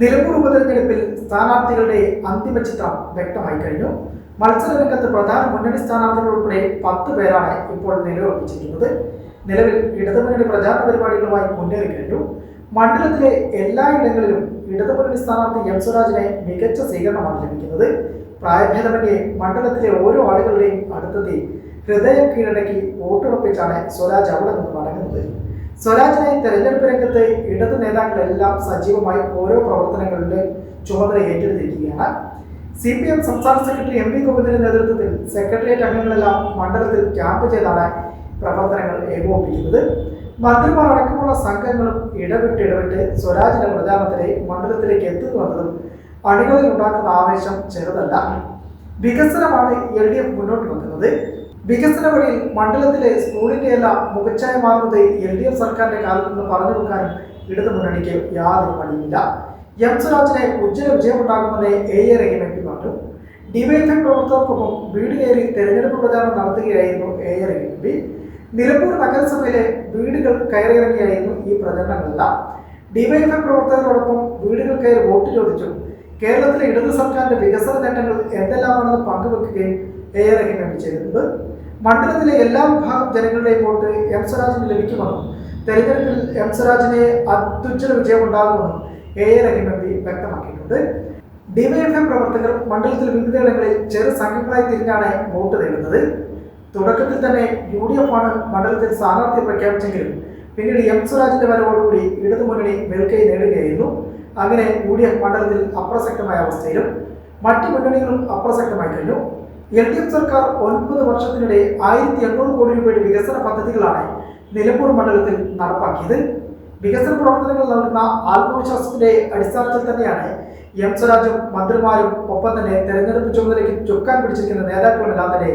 നിലമ്പൂർ ഉപതെരഞ്ഞെടുപ്പിൽ സ്ഥാനാർത്ഥികളുടെ അന്തിമ ചിത്രം വ്യക്തമായി കഴിഞ്ഞു. മത്സരരംഗത്ത് പ്രധാന മുന്നണി സ്ഥാനാർത്ഥികൾ ഉൾപ്പെടെ പത്ത് പേരാണ് ഇപ്പോൾ നിലയുറപ്പിച്ചിരിക്കുന്നത്. നിലവിൽ ഇടതുമുന്നണി പ്രചാരണ പരിപാടികളുമായി മുന്നേറി കഴിഞ്ഞു. മണ്ഡലത്തിലെ എല്ലായിടങ്ങളിലും ഇടതുമുന്നണി സ്ഥാനാർത്ഥി എം സ്വരാജിനെ മികച്ച സ്വീകരണമാണ് ലഭിക്കുന്നത്. പ്രായഭേദമന്യേ മണ്ഡലത്തിലെ ഓരോ ആളുകളുടെയും അടുത്തെത്തി ഹൃദയം കീഴടക്കി വോട്ടുറപ്പിച്ചാണ് സ്വരാജ് അവിടെ നിന്ന് മടങ്ങുന്നത്. സ്വരാജിനെ തെരഞ്ഞെടുപ്പ് രംഗത്ത് ഇടത് നേതാക്കളെല്ലാം സജീവമായി ഓരോ പ്രവർത്തനങ്ങളുടെ ചുമതല ഏറ്റെടുത്തിരിക്കുകയാണ്. സി പി എം സംസ്ഥാന സെക്രട്ടറി എം വി ഗോവിന്ദന്റെ നേതൃത്വത്തിൽ സെക്രട്ടേറിയറ്റ് അംഗങ്ങളെല്ലാം മണ്ഡലത്തിൽ ക്യാമ്പ് ചെയ്താണ് പ്രവർത്തനങ്ങൾ ഏകോപിക്കുന്നത് മന്ത്രിമാർ അടക്കമുള്ള സംഘങ്ങളും ഇടവിട്ട് ഇടവിട്ട് സ്വരാജിന്റെ പ്രചാരണത്തിലെ മണ്ഡലത്തിലേക്ക് എത്തുന്നുവെന്നതും അണികളിൽ ഉണ്ടാക്കുന്ന ആവേശം ചെറുതല്ല. വികസനമാണ് എൽ ഡി എഫ് മുന്നോട്ട് വെക്കുന്നത്. വികസന വഴിയിൽ മണ്ഡലത്തിലെ സ്കൂളിന്റെ എല്ലാം മുഖച്ഛായ മാറുന്നത് എൽ ഡി എഫ് സർക്കാരിന്റെ കാലത്ത് നിന്ന് പറഞ്ഞു വെക്കാനും ഇടതു മുന്നണിക്ക് യാതൊരു പണിയില്ല എം സ്വരാജിനെ ഉജ്ജ്വല വിജയമുണ്ടാകുമെന്ന് A A Rahim M P പറഞ്ഞു പ്രവർത്തകർക്കൊപ്പം വീട് കയറി തെരഞ്ഞെടുപ്പ് പ്രചാരണം നടത്തുകയായിരുന്നു A A Rahim. M P Nilambur നഗരസഭയിലെ വീടുകൾ കയറിയിറങ്ങിയായിരുന്നു ഈ പ്രചരണങ്ങളെല്ലാം. ഡിവൈഎഫ്ഐ പ്രവർത്തകരോടൊപ്പം വീടുകൾ കയറി വോട്ട് ചോദിച്ചു. കേരളത്തിലെ ഇടതു സർക്കാരിന്റെ വികസന നേട്ടങ്ങൾ എന്തെല്ലാമാണെന്ന് പങ്കുവെക്കുകയും A A Rahim M P ചെയ്തിട്ടുണ്ട് മണ്ഡലത്തിലെ എല്ലാ വിഭാഗം ജനങ്ങളുടെയും വോട്ട് എം സ്വരാജിന് ലഭിക്കുമെന്നും തെരഞ്ഞെടുപ്പിൽ എം സ്വരാജിനെ അത്യുജ്വല വിജയമുണ്ടാകുമെന്നും A A Rahim M P വ്യക്തമാക്കിയിട്ടുണ്ട്. എം പ്രവർത്തകർ മണ്ഡലത്തിൽ വിവിധയിടങ്ങളിൽ ചെറു സംഘങ്ങളായി തിരിഞ്ഞാണ് വോട്ട് തേടുന്നത് തുടക്കത്തിൽ തന്നെ യു ഡി എഫ് ആണ് മണ്ഡലത്തിൽ സ്ഥാനാർത്ഥിയെ പ്രഖ്യാപിച്ചെങ്കിലും പിന്നീട് എം സ്വരാജിന്റെ വരവോടുകൂടി ഇടതുമുന്നണി മേൽക്കൈ നേടുകയായിരുന്നു. അങ്ങനെ യു ഡി എഫ് മണ്ഡലത്തിൽ അപ്രസക്തമായ അവസ്ഥയിലും മറ്റു മുന്നണികളും അപ്രസക്തമായി കഴിഞ്ഞു. എൽ ഡി എഫ് സർക്കാർ ഒൻപത് വർഷത്തിനിടെ ആയിരത്തി എണ്ണൂറ് കോടി രൂപയുടെ വികസന പദ്ധതികളാണ് നിലമ്പൂർ മണ്ഡലത്തിൽ നടപ്പാക്കിയത്. വികസന പ്രവർത്തനങ്ങൾ നൽകുന്ന ആത്മവിശ്വാസത്തിന്റെ അടിസ്ഥാനത്തിൽ തന്നെയാണ് എം സ്വരാജും മന്ത്രിമാരും ഒപ്പം തന്നെ തെരഞ്ഞെടുപ്പ് ചുമതലയ്ക്ക് ചുക്കാൻ പിടിച്ചിരിക്കുന്ന നേതാക്കളുമെല്ലാം തന്നെ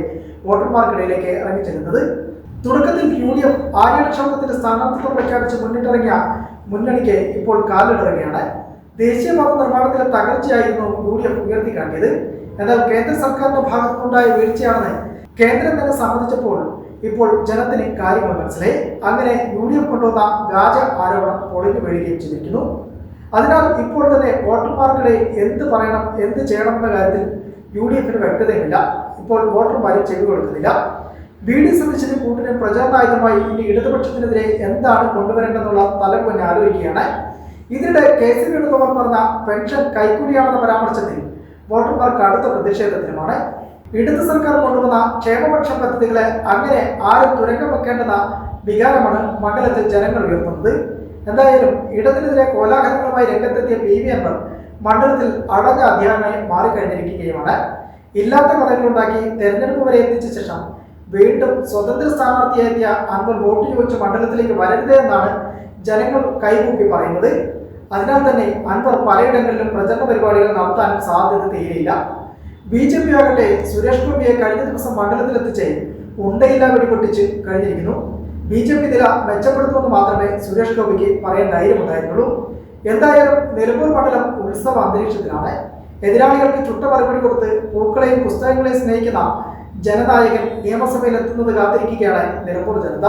വോട്ടർമാർക്കിടയിലേക്ക് ഇറങ്ങിച്ചെല്ലുന്നത് തുടക്കത്തിൽ യു ഡി എഫ് ആര്യക്ഷേത്രത്തിന്റെ സ്ഥാനാർത്ഥിത്വം പ്രഖ്യാപിച്ച് മുന്നിട്ടിറങ്ങിയ മുന്നണിക്ക് ഇപ്പോൾ കാലിടിറങ്ങിയാണ് ദേശീയപാത നിർമ്മാണത്തിലെ തകർച്ചയായിരുന്നു യു ഡി എഫ് ഉയർത്തിക്കാട്ടിയത്. എന്നാൽ കേന്ദ്ര സർക്കാരിന്റെ ഭാഗത്തുണ്ടായ വീഴ്ചയാണെന്ന് കേന്ദ്രം തന്നെ സമ്മതിച്ചപ്പോൾ ഇപ്പോൾ ജനത്തിന് കാര്യങ്ങൾ മനസ്സിലായി. അങ്ങനെ യു ഡി എഫ് കൊണ്ടുവന്ന വ്യാജ ആരോപണം പൊളിഞ്ഞു വീഴുകയും ചെയ്തിരിക്കുന്നു. അതിനാൽ ഇപ്പോൾ തന്നെ വോട്ടർമാർക്കിടെ എന്ത് പറയണം എന്ത് ചെയ്യണം എന്ന കാര്യത്തിൽ യു ഡി എഫിന് വ്യക്തതയുമില്ല. ഇപ്പോൾ വോട്ടർമാരും ചെവി കൊടുക്കുന്നില്ല. ബി ഡി സതീശന് കൂട്ടിന് പ്രചാരണായുധമായി ഇനി ഇടതുപക്ഷത്തിനെതിരെ എന്താണ് കൊണ്ടുവരേണ്ടതെന്നുള്ള തലം ആലോചിക്കുകയാണ്. ഇതിനിടെ കെ സി പറഞ്ഞ പെൻഷൻ കൈക്കൂലിയാണെന്ന പരാമർശത്തിൽ വോട്ടർമാർ അടുത്ത പ്രതിഷേധത്തിലുമാണ് ഇടത് സർക്കാർ കൊണ്ടുവന്ന ക്ഷേമപക്ഷ പദ്ധതികളെ അങ്ങനെ ആരും തുരങ്കം വെക്കേണ്ടെന്ന വികാരമാണ് മണ്ഡലത്തിൽ ജനങ്ങൾ ഉയർത്തുന്നത്. എന്തായാലും ഇടതിനെതിരെ കോലാഹലങ്ങളുമായി രംഗത്തെത്തിയ പി വി അൻവർ മണ്ഡലത്തിൽ അടഞ്ഞ അധ്യായമായി മാറിക്കഴിഞ്ഞിരിക്കുകയുമാണ്. ഇല്ലാത്ത കഥകളുണ്ടാക്കി തെരഞ്ഞെടുപ്പ് വരെ എത്തിച്ച ശേഷം വീണ്ടും സ്വതന്ത്ര സ്ഥാനാർത്ഥിയായ അൻവർ വോട്ട് വെച്ച് മണ്ഡലത്തിലേക്ക് വരരുതേ എന്നാണ് ജനങ്ങൾ കൈകൂപ്പി പറയുന്നത്. അതിനാൽ തന്നെ അൻവർ പലയിടങ്ങളിലും പ്രചരണ പരിപാടികൾ നടത്താൻ സാധ്യത തീരെയില്ല. ബി ജെ പി ആകട്ടെ സുരേഷ് ഗോപിയെ കഴിഞ്ഞ ദിവസം മണ്ഡലത്തിലെത്തിച്ച് ഉണ്ടയില്ല വെടിപൊട്ടിച്ച് കഴിഞ്ഞിരിക്കുന്നു. ബി ജെ പി നില മെച്ചപ്പെടുത്തുമെന്ന് മാത്രമേ സുരേഷ് ഗോപിക്ക് പറയാൻ ധൈര്യമുണ്ടായിരുന്നുള്ളൂ. എന്തായാലും നിലമ്പൂർ മണ്ഡലം ഉത്സവ അന്തരീക്ഷത്തിലാണ്. എതിരാളികൾക്ക് ചുട്ട മറുപടി കൊടുത്ത് പൂക്കളെയും പുസ്തകങ്ങളെയും സ്നേഹിക്കുന്ന ജനനായകൻ നിയമസഭയിൽ എത്തുന്നത് കാത്തിരിക്കുകയാണ് നിലമ്പൂർ ജനത.